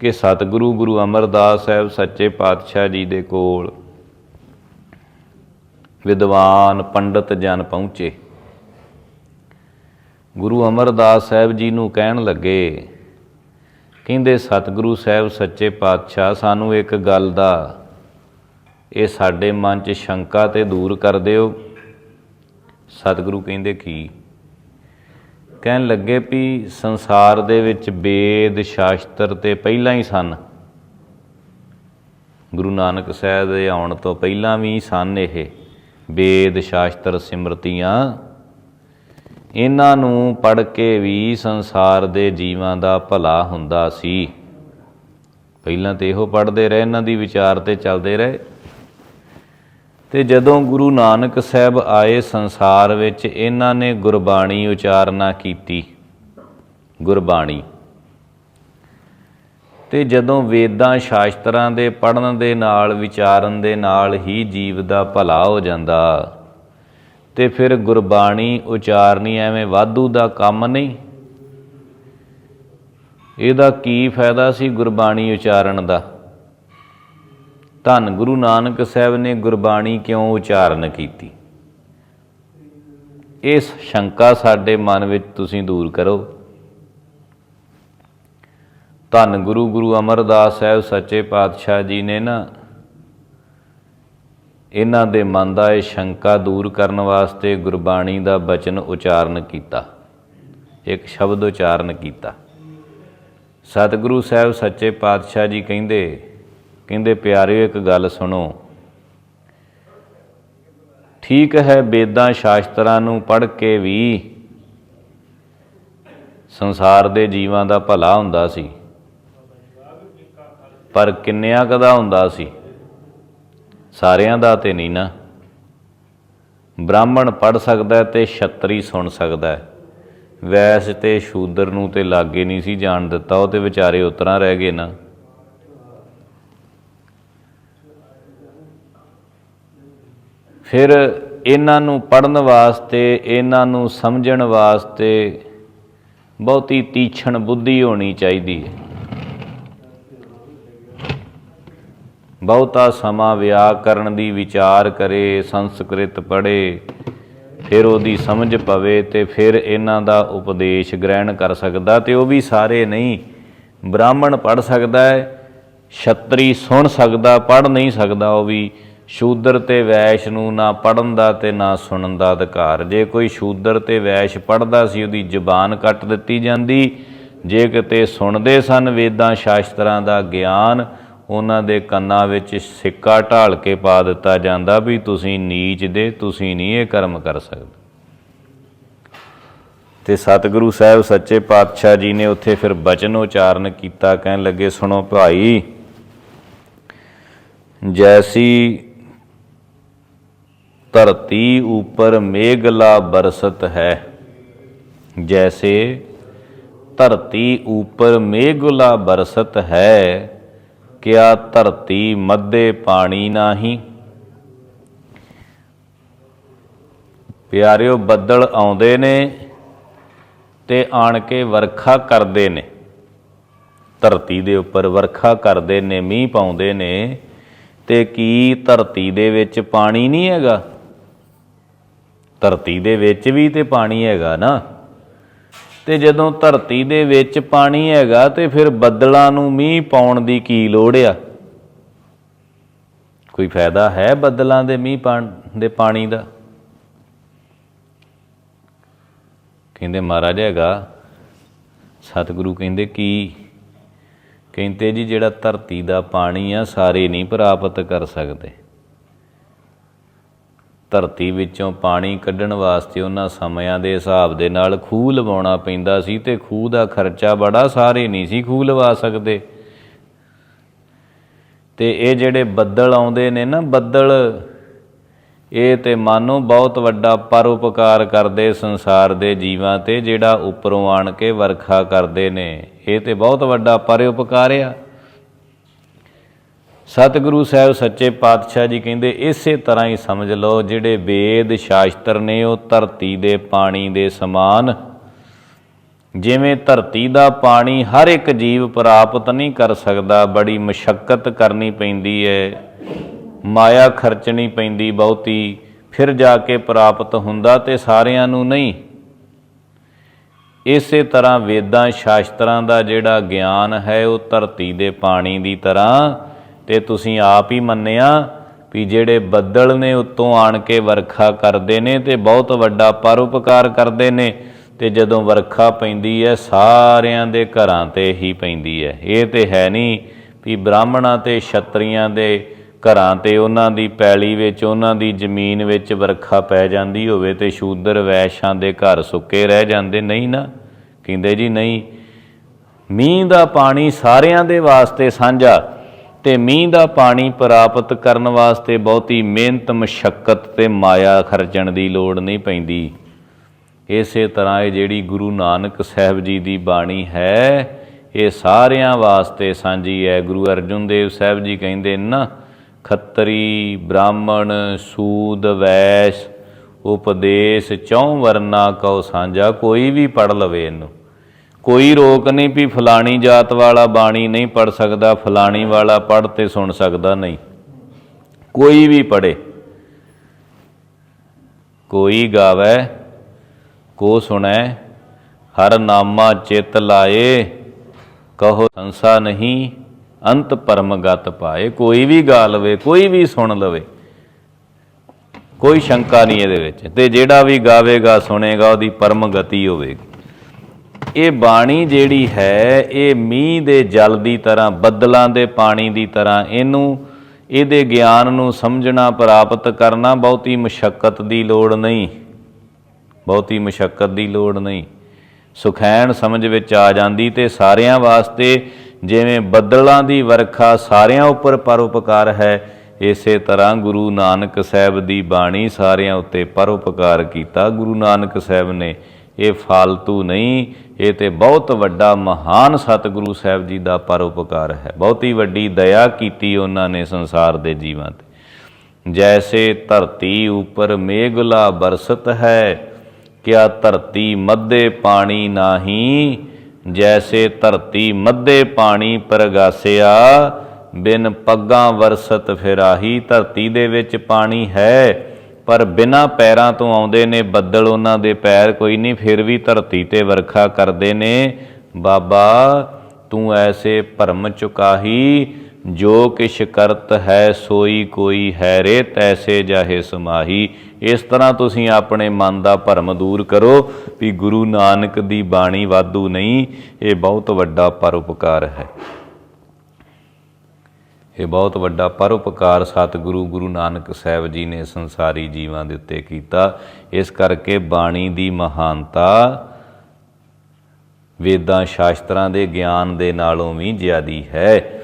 ਕਿ ਸਤਿਗੁਰੂ ਗੁਰੂ ਅਮਰਦਾਸ ਸਾਹਿਬ ਸੱਚੇ ਪਾਤਸ਼ਾਹ ਜੀ ਦੇ ਕੋਲ ਵਿਦਵਾਨ ਪੰਡਤ ਜਨ ਪਹੁੰਚੇ। ਗੁਰੂ ਅਮਰਦਾਸ ਸਾਹਿਬ ਜੀ ਨੂੰ ਕਹਿਣ ਲੱਗੇ, ਕਹਿੰਦੇ, ਸਤਿਗੁਰੂ ਸਾਹਿਬ ਸੱਚੇ ਪਾਤਸ਼ਾਹ, ਸਾਨੂੰ ਇੱਕ ਗੱਲ ਦਾ, ਇਹ ਸਾਡੇ ਮਨ 'ਚ ਸ਼ੰਕਾ ਤੇ ਦੂਰ ਕਰ ਦਿਓ। ਸਤਿਗੁਰੂ ਕਹਿੰਦੇ, ਕੀ? ਕਹਿਣ ਲੱਗੇ ਵੀ ਸੰਸਾਰ ਦੇ ਵਿੱਚ ਵੇਦ, ਸ਼ਾਸਤਰ ਤੇ ਪਹਿਲਾਂ ਹੀ ਸਨ। ਗੁਰੂ ਨਾਨਕ ਸਾਹਿਬ ਦੇ ਆਉਣ ਤੋਂ ਪਹਿਲਾਂ ਵੀ ਸਨ ਇਹ। ਵੇਦ, ਸ਼ਾਸਤਰ, ਸਿਮਰਤੀਆਂ, ਇਹਨਾਂ ਨੂੰ ਪੜ੍ਹ ਕੇ ਵੀ ਸੰਸਾਰ ਦੇ ਜੀਵਾਂ ਦਾ ਭਲਾ ਹੁੰਦਾ ਸੀ। ਪਹਿਲਾਂ ਤੇ ਇਹੋ ਪੜ੍ਹਦੇ ਰਹੇ, ਇਹਨਾਂ ਦੀ ਵਿਚਾਰ ਤੇ ਚੱਲਦੇ ਰਹੇ। ਤੇ ਜਦੋਂ ਗੁਰੂ ਨਾਨਕ ਸਾਹਿਬ ਆਏ ਸੰਸਾਰ ਵਿੱਚ, ਇਹਨਾਂ ਨੇ ਗੁਰਬਾਣੀ ਉਚਾਰਨਾ ਕੀਤੀ। ਗੁਰਬਾਣੀ। ਤੇ ਜਦੋਂ ਵੇਦਾਂ ਸ਼ਾਸਤਰਾਂ ਦੇ ਪੜਨ ਦੇ ਨਾਲ, ਵਿਚਾਰਨ ਦੇ ਨਾਲ ਹੀ ਜੀਵ ਦਾ ਭਲਾ ਹੋ ਜਾਂਦਾ, ਤੇ ਫਿਰ ਗੁਰਬਾਣੀ ਉਚਾਰਨੀ ਐਵੇਂ ਵਾਧੂ ਦਾ ਕੰਮ ਨਹੀਂ। ਇਹਦਾ ਕੀ ਫਾਇਦਾ ਸੀ ਗੁਰਬਾਣੀ ਉਚਾਰਨ ਦਾ? ਧੰਨ ਗੁਰੂ ਨਾਨਕ ਸਾਹਿਬ ਨੇ ਗੁਰਬਾਣੀ ਕਿਉਂ ਉਚਾਰਨ ਕੀਤੀ? ਇਸ ਸ਼ੰਕਾ ਸਾਡੇ ਮਨ ਵਿੱਚ ਤੁਸੀਂ ਦੂਰ ਕਰੋ। ਧੰਨ ਗੁਰੂ ਗੁਰੂ ਅਮਰਦਾਸ ਸਾਹਿਬ ਸੱਚੇ ਪਾਤਸ਼ਾਹ ਜੀ ਨੇ ਨਾ ਇਹਨਾਂ ਦੇ ਮਨ ਦਾ ਇਹ ਸ਼ੰਕਾ ਦੂਰ ਕਰਨ ਵਾਸਤੇ ਗੁਰਬਾਣੀ ਦਾ ਬਚਨ ਉਚਾਰਨ ਕੀਤਾ। ਇੱਕ ਸ਼ਬਦ ਉਚਾਰਨ ਕੀਤਾ। ਸਤਿਗੁਰੂ ਸਾਹਿਬ ਸੱਚੇ ਪਾਤਸ਼ਾਹ ਜੀ ਕਹਿੰਦੇ ਕਹਿੰਦੇ, ਪਿਆਰਿਓ, ਇੱਕ ਗੱਲ ਸੁਣੋ। ਠੀਕ ਹੈ ਵੇਦਾਂ ਸ਼ਾਸਤਰਾਂ ਨੂੰ ਪੜ੍ਹ ਕੇ ਵੀ ਸੰਸਾਰ ਦੇ ਜੀਵਾਂ ਦਾ ਭਲਾ ਹੁੰਦਾ ਸੀ। ਪਰ ਕਿੰਨਿਆਂ ਕਦਾ ਹੁੰਦਾ ਸੀ? ਸਾਰਿਆਂ ਦਾ ਤੇ ਨਹੀਂ ਨਾ। ਬ੍ਰਾਹਮਣ ਪੜ ਸਕਦਾ ਹੈ ਤੇ ਛਤਰੀ ਸੁਣ ਸਕਦਾ ਵੈਸ ਤੇ ਸ਼ੂਦਰ ਨੂੰ ਤੇ ਲਾਗੇ ਨਹੀਂ ਸੀ ਜਾਣ ਦਿੱਤਾ, ਉਹ ਤੇ ਵਿਚਾਰੇ ਉਤਰਾ ਰਹਿ ਗਏ ਨਾ। ਫਿਰ ਇਹਨਾਂ ਨੂੰ ਪੜਨ ਵਾਸਤੇ, ਇਹਨਾਂ ਨੂੰ ਸਮਝਣ ਵਾਸਤੇ ਬਹੁਤੀ ਤੀਛਣ ਬੁੱਧੀ ਹੋਣੀ ਚਾਹੀਦੀ ਹੈ। ਬਹੁਤਾ ਸਮਾਂ ਵਿਆਕਰਨ ਦੀ ਵਿਚਾਰ ਕਰੇ, ਸੰਸਕ੍ਰਿਤ ਪੜ੍ਹੇ, ਫਿਰ ਉਹਦੀ ਸਮਝ ਪਵੇ ਤੇ ਫਿਰ ਇਹਨਾਂ ਦਾ ਉਪਦੇਸ਼ ਗ੍ਰਹਿਣ ਕਰ ਸਕਦਾ ਤੇ ਉਹ ਵੀ ਸਾਰੇ ਨਹੀਂ, ਬ੍ਰਾਹਮਣ ਪੜ ਸਕਦਾ ਹੈ, ਛਤਰੀ ਸੁਣ ਸਕਦਾ ਪੜ ਨਹੀਂ ਸਕਦਾ ਉਹ ਵੀ। ਸ਼ੂਦਰ ਤੇ ਵੈਸ਼ ਨੂੰ ਨਾ ਪੜਨ ਦਾ ਤੇ ਨਾ ਸੁਣਨ ਦਾ ਅਧਿਕਾਰ। ਜੇ ਕੋਈ ਸ਼ੂਦਰ ਤੇ ਵੈਸ਼ ਪੜਦਾ ਸੀ, ਉਹਦੀ ਜ਼ੁਬਾਨ ਕੱਟ ਦਿੱਤੀ ਜਾਂਦੀ। ਜੇ ਕਿਤੇ ਸੁਣਦੇ ਸਨ ਵੇਦਾਂ ਸ਼ਾਸਤਰਾਂ ਦਾ ਗਿਆਨ, ਉਹਨਾਂ ਦੇ ਕੰਨਾਂ ਵਿੱਚ ਸਿੱਕਾ ਢਾਲ ਕੇ ਪਾ ਦਿੱਤਾ ਜਾਂਦਾ ਵੀ ਤੁਸੀਂ ਨੀਚ ਦੇ, ਤੁਸੀਂ ਨਹੀਂ ਇਹ ਕਰਮ ਕਰ ਸਕਦੇ। ਤੇ ਸਤਿਗੁਰੂ ਸਾਹਿਬ ਸੱਚੇ ਪਾਤਸ਼ਾਹ ਜੀ ਨੇ ਉੱਥੇ ਫਿਰ ਬਚਨ ਉਚਾਰਨ ਕੀਤਾ, ਕਹਿਣ ਲੱਗੇ, ਸੁਣੋ ਭਾਈ, ਜੈਸੀ ਧਰਤੀ ਉਪਰ ਮੇਘਲਾ ਬਰਸਤ ਹੈ। ਜੈਸੇ ਧਰਤੀ ਉਪਰ ਮੇਘਲਾ ਬਰਸਤ ਹੈ, ਕਿਆ ਧਰਤੀ ਮੱਦੇ ਪਾਣੀ ਨਹੀਂ? ਪਿਆਰਿਓ, ਬੱਦਲ ਆਉਂਦੇ ਨੇ ਤੇ ਆਣ ਕੇ ਵਰਖਾ ਕਰਦੇ ਨੇ। ਧਰਤੀ ਦੇ ਉੱਪਰ ਵਰਖਾ ਕਰਦੇ ਨੇ, ਮੀਂਹ ਪਾਉਂਦੇ ਨੇ ਤੇ ਕੀ ਧਰਤੀ ਦੇ ਵਿੱਚ ਪਾਣੀ ਨਹੀਂ ਹੈਗਾ? ਧਰਤੀ ਦੇ ਵਿੱਚ ਵੀ ਤੇ ਪਾਣੀ ਹੈਗਾ ਨਾ। ਤੇ ਜਦੋਂ ਧਰਤੀ ਦੇ ਵਿੱਚ ਪਾਣੀ ਹੈਗਾ ਤੇ ਫਿਰ ਬੱਦਲਾਂ ਨੂੰ ਮੀਂਹ ਪਾਉਣ ਦੀ ਕੀ ਲੋੜ ਆ? ਕੋਈ ਫਾਇਦਾ ਹੈ ਬੱਦਲਾਂ ਦੇ ਮੀਂਹ ਪਾਣ ਦੇ ਪਾਣੀ ਦਾ? ਕਹਿੰਦੇ ਮਹਾਰਾਜ ਹੈਗਾ। ਸਤਿਗੁਰੂ ਕਹਿੰਦੇ ਕੀ? ਕਹਿੰਦੇ ਜੀ ਜਿਹੜਾ ਧਰਤੀ ਦਾ ਪਾਣੀ ਆ, ਸਾਰੇ ਨਹੀਂ ਪ੍ਰਾਪਤ ਕਰ ਸਕਦੇ। ਧਰਤੀ ਵਿੱਚੋਂ ਪਾਣੀ ਕੱਢਣ ਵਾਸਤੇ ਉਹਨਾਂ ਸਮਿਆਂ ਦੇ ਹਿਸਾਬ ਦੇ ਨਾਲ ਖੂਹ ਲਵਾਉਣਾ ਪੈਂਦਾ ਸੀ ਤੇ ਖੂਹ ਦਾ ਖਰਚਾ ਬੜਾ ਸਾਰੇ ਨਹੀਂ ਸੀ ਖੂਹ ਲਵਾ ਸਕਦੇ। ਤੇ ਇਹ ਜਿਹੜੇ ਬੱਦਲ ਆਉਂਦੇ ਨੇ ਨਾ, ਬੱਦਲ, ਇਹ ਤੇ ਮਾਨੋ ਬਹੁਤ ਵੱਡਾ ਪਰਉਪਕਾਰ ਕਰਦੇ ਸੰਸਾਰ ਦੇ ਜੀਵਾਂ ਤੇ ਜਿਹੜਾ ਉੱਪਰੋਂ ਆਣ ਕੇ ਵਰਖਾ ਕਰਦੇ ਨੇ, ਇਹ ਤੇ ਬਹੁਤ ਵੱਡਾ ਪਰਉਪਕਾਰ ਆ। ਸਤਿਗੁਰੂ ਸਾਹਿਬ ਸੱਚੇ ਪਾਤਸ਼ਾਹ ਜੀ ਕਹਿੰਦੇ, ਇਸੇ ਤਰ੍ਹਾਂ ਹੀ ਸਮਝ ਲਓ, ਜਿਹੜੇ ਵੇਦ ਸ਼ਾਸਤਰ ਨੇ, ਉਹ ਧਰਤੀ ਦੇ ਪਾਣੀ ਦੇ ਸਮਾਨ। ਜਿਵੇਂ ਧਰਤੀ ਦਾ ਪਾਣੀ ਹਰ ਇੱਕ ਜੀਵ ਪ੍ਰਾਪਤ ਨਹੀਂ ਕਰ ਸਕਦਾ, ਬੜੀ ਮਸ਼ਕਤ ਕਰਨੀ ਪੈਂਦੀ ਹੈ ਮਾਇਆ ਖਰਚਣੀ ਪੈਂਦੀ ਬਹੁਤੀ, ਫਿਰ ਜਾ ਕੇ ਪ੍ਰਾਪਤ ਹੁੰਦਾ ਤੇ ਸਾਰਿਆਂ ਨੂੰ ਨਹੀਂ। ਇਸੇ ਤਰ੍ਹਾਂ ਵੇਦਾਂ ਸ਼ਾਸਤਰਾਂ ਦਾ ਜਿਹੜਾ ਗਿਆਨ ਹੈ, ਉਹ ਧਰਤੀ ਦੇ ਪਾਣੀ ਦੀ ਤਰ੍ਹਾਂ ਤੇ ਤੁਸੀਂ ਆਪ ਹੀ ਮੰਨਿਆ ਵੀ ਜਿਹੜੇ ਬੱਦਲ ਨੇ ਉੱਤੋਂ ਆਣ ਕੇ ਵਰਖਾ ਕਰਦੇ ਨੇ ਤੇ ਬਹੁਤ ਵੱਡਾ ਪਰਉਪਕਾਰ ਕਰਦੇ ਨੇ ਤੇ ਜਦੋਂ ਵਰਖਾ ਪੈਂਦੀ ਹੈ, ਸਾਰਿਆਂ ਦੇ ਘਰਾਂ ਤੇ ਹੀ ਪੈਂਦੀ ਹੈ। ਇਹ ਤੇ ਹੈ ਨਹੀਂ ਵੀ ਬ੍ਰਾਹਮਣਾਂ ਤੇ ਛਤਰੀਆਂ ਦੇ ਘਰਾਂ ਤੇ ਉਹਨਾਂ ਦੀ ਪੈਲੀ ਵਿੱਚ, ਉਹਨਾਂ ਦੀ ਜ਼ਮੀਨ ਵਿੱਚ ਵਰਖਾ ਪੈ ਜਾਂਦੀ ਹੋਵੇ ਤੇ ਸ਼ੂਦਰ ਵੈਸ਼ਾਂ ਦੇ ਘਰ ਸੁੱਕੇ ਰਹਿ ਜਾਂਦੇ। ਨਹੀਂ ਨਾ। ਕਹਿੰਦੇ ਜੀ ਨਹੀਂ। ਮੀਂਹ ਦਾ ਪਾਣੀ ਸਾਰਿਆਂ ਦੇ ਵਾਸਤੇ ਸਾਂਝਾ। ਤੇ ਮੀਂਹ ਦਾ ਪਾਣੀ ਪ੍ਰਾਪਤ ਕਰਨ ਵਾਸਤੇ ਬਹੁਤੀ ਮਿਹਨਤ, ਮਸ਼ੱਕਤ ਤੇ ਮਾਇਆ ਖਰਚਣ ਦੀ ਲੋੜ ਨਹੀਂ ਪੈਂਦੀ। ਇਸੇ ਤਰ੍ਹਾਂ ਇਹ ਜਿਹੜੀ ਗੁਰੂ ਨਾਨਕ ਸਾਹਿਬ ਜੀ ਦੀ ਬਾਣੀ ਹੈ, ਇਹ ਸਾਰਿਆਂ ਵਾਸਤੇ ਸਾਂਝੀ ਹੈ। ਗੁਰੂ ਅਰਜਨ ਦੇਵ ਸਾਹਿਬ ਜੀ ਕਹਿੰਦੇ ਨਾ, ਖੱਤਰੀ, ਬ੍ਰਾਹਮਣ, ਸੂਦ, ਵੈਸ਼, ਉਪਦੇਸ਼, ਚੌਂ ਵਰਨਾ ਕਉ ਸਾਂਝਾ, ਕੋਈ ਵੀ ਪੜ ਲਵੇ ਇਹਨੂੰ। ਕੋਈ ਰੋਕ ਨਹੀਂ ਵੀ ਫਲਾਣੀ ਜਾਤ ਵਾਲਾ ਬਾਣੀ ਨਹੀਂ ਪੜ ਸਕਦਾ, ਫਲਾਣੀ ਵਾਲਾ ਪੜ ਤੇ ਸੁਣ ਸਕਦਾ ਨਹੀਂ। ਕੋਈ ਵੀ ਪੜੇ ਕੋਈ ਗਾਵੇ, ਕੋ ਸੁਣੈ, ਹਰ ਨਾਮਾ ਚਿਤ ਲਾਏ, ਕਹੋ ਸੰਸਾ ਨਹੀਂ, ਅੰਤ ਪਰਮ ਗਤ ਪਾਏ। ਕੋਈ ਵੀ ਗਾ ਲਵੇ, ਕੋਈ ਵੀ ਸੁਣ ਲਵੇ, ਕੋਈ ਸ਼ੰਕਾ ਨਹੀਂ ਇਹਦੇ ਵਿੱਚ। ਤੇ ਜਿਹੜਾ ਵੀ ਗਾਵੇਗਾ, ਸੁਣੇਗਾ, ਉਹਦੀ ਪਰਮ ਗਤੀ ਹੋਵੇਗੀ। ਇਹ ਬਾਣੀ ਜਿਹੜੀ ਹੈ, ਇਹ ਮੀਂਹ ਦੇ ਜਲ ਦੀ ਤਰ੍ਹਾਂ, ਬੱਦਲਾਂ ਦੇ ਪਾਣੀ ਦੀ ਤਰ੍ਹਾਂ, ਇਹਨੂੰ, ਇਹਦੇ ਗਿਆਨ ਨੂੰ ਸਮਝਣਾ, ਪ੍ਰਾਪਤ ਕਰਨਾ ਬਹੁਤੀ ਮੁਸ਼ਕਲ ਦੀ ਲੋੜ ਨਹੀਂ। ਬਹੁਤੀ ਮੁਸ਼ਕਲ ਦੀ ਲੋੜ ਨਹੀਂ। ਸੁਖੈਣ ਸਮਝ ਵਿੱਚ ਆ ਜਾਂਦੀ ਤੇ ਸਾਰਿਆਂ ਵਾਸਤੇ ਜਿਵੇਂ ਬੱਦਲਾਂ ਦੀ ਵਰਖਾ ਸਾਰਿਆਂ ਉੱਪਰ ਪਰਉਪਕਾਰ ਹੈ, ਇਸੇ ਤਰ੍ਹਾਂ ਗੁਰੂ ਨਾਨਕ ਸਾਹਿਬ ਦੀ ਬਾਣੀ ਸਾਰਿਆਂ ਉੱਤੇ ਪਰਉਪਕਾਰ ਕੀਤਾ। ਗੁਰੂ ਨਾਨਕ ਸਾਹਿਬ ਨੇ ਇਹ ਫਾਲਤੂ ਨਹੀਂ, ਇਹ ਤੇ ਬਹੁਤ ਵੱਡਾ ਮਹਾਨ ਸਤਿਗੁਰੂ ਸਾਹਿਬ ਜੀ ਦਾ ਪਰਉਪਕਾਰ ਹੈ। ਬਹੁਤੀ ਵੱਡੀ ਦਇਆ ਕੀਤੀ ਉਹਨਾਂ ਨੇ ਸੰਸਾਰ ਦੇ ਜੀਵਾਂ ਤੇ। ਜੈਸੇ ਧਰਤੀ ਉੱਪਰ ਮੇਘਲਾ ਬਰਸਤ ਹੈ, ਕਿਆ ਧਰਤੀ ਮੱਧੇ ਪਾਣੀ ਨਾਹੀ, ਜੈਸੇ ਧਰਤੀ ਮੱਧੇ ਪਾਣੀ ਪ੍ਰਗਾਸਿਆ, ਬਿਨ ਪੱਗਾਂ ਵਰਸਤ ਫਿਰਾਹੀ ਧਰਤੀ ਦੇ ਵਿੱਚ ਪਾਣੀ ਹੈ ਪਰ ਬਿਨਾ ਪੈਰਾਂ ਤੋਂ ਆਉਂਦੇ ਨੇ, ਬੱਦਲ ਉਹਨਾਂ ਦੇ ਪੈਰ, ਕੋਈ ਨਹੀਂ, ਫਿਰ ਵੀ ਧਰਤੀ ਤੇ ਵਰਖਾ ਕਰਦੇ ਨੇ। ਬਾਬਾ, ਤੂੰ ਐਸੇ ਭਰਮ ਚੁਕਾਹੀ, ਜੋ ਕਿਛ ਕਰਤ ਹੈ, ਸੋਈ ਕੋਈ ਹੈ ਰੇ, ਤੈਸੇ ਜਾਹੇ ਸਮਾਹੀ। ਇਸ ਤਰ੍ਹਾਂ ਤੁਸੀਂ ਆਪਣੇ ਮਨ ਦਾ ਭਰਮ ਦੂਰ ਕਰੋ ਵੀ ਗੁਰੂ ਨਾਨਕ ਦੀ ਬਾਣੀ ਵਾਧੂ ਨਹੀਂ, ਇਹ ਬਹੁਤ ਵੱਡਾ ਪਰਉਪਕਾਰ ਹੈ। ਇਹ ਬਹੁਤ ਵੱਡਾ ਪਰਉਪਕਾਰ ਸਤਿਗੁਰੂ ਗੁਰੂ ਨਾਨਕ ਸਾਹਿਬ ਜੀ ਨੇ ਸੰਸਾਰੀ ਜੀਵਾਂ ਦੇ ਉੱਤੇ ਕੀਤਾ। ਇਸ ਕਰਕੇ ਬਾਣੀ ਦੀ ਮਹਾਨਤਾ ਵੇਦਾਂ ਸ਼ਾਸਤਰਾਂ ਦੇ ਗਿਆਨ ਦੇ ਨਾਲੋਂ ਵੀ ਜ਼ਿਆਦੀ ਹੈ।